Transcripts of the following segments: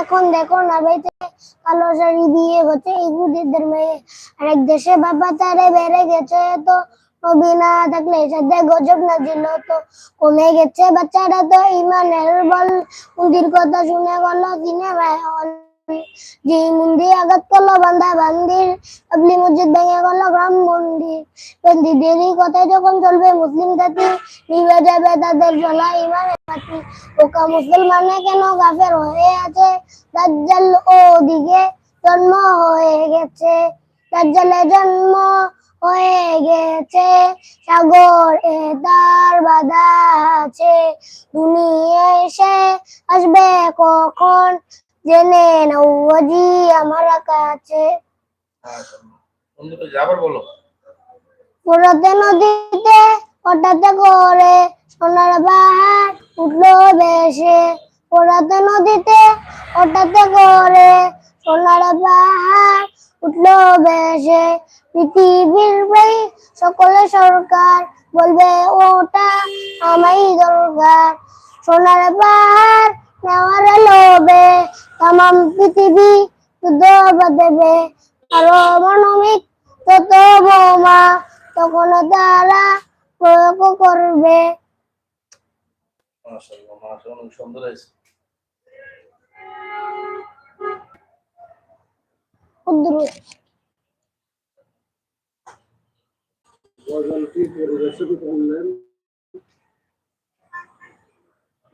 এখন দেখো না বাইতে কালো শাড়ি দিয়ে হচ্ছে ইহুদিদের মেয়ে। আরেক দেশে বাবা তারে বেড়ে গেছে তো নবী না থাকলে সাথে গজব না দিল তো কমে গেছে বাচ্চারা তো ইমানের বল। মন্দির কথা শুনে গেল, সিনেমায় হল। জি মন্দির আঘাত করল বান্ধা বান্দির পাবলি মসজিদ ভেঙে গেল গ্রাম মন্দির বন্দীদেরই কথায় যখন চলবে মুসলিম জাতি নিভে যাবে তাদের জ্বলা ইমানের বাতি ওকা মুসলমানে কেন গাফের হয়ে আছে? দাজ্জাল ওদিকে জন্ম হয়ে গেছে। দাজ্জালে জন্ম হয়ে গেছে। সাগর এ তার বাধা আছে। দুনিয়ায় সে আসবে কখন? জেনে নাও আজি আমার কাছে। আবার বলো। পুরোতে নদীতে হঠাৎ করে সোনার পাহাড় উঠল বেশে পুরাতে নদীতে হঠাৎ করে সোনার উঠল বেশে পৃথিবীর প্রায় সকলে সরকার বলবে ওটা আমাই দরকার। সোনার পাহাড় নেওয়ার লোভে তাম পৃথিবী যুদ্ধ দেবে আরও মানবিক যত বোমা তখন তারা প্রয়োগ করবে।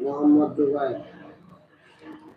মোহাম্মদ জুবাইর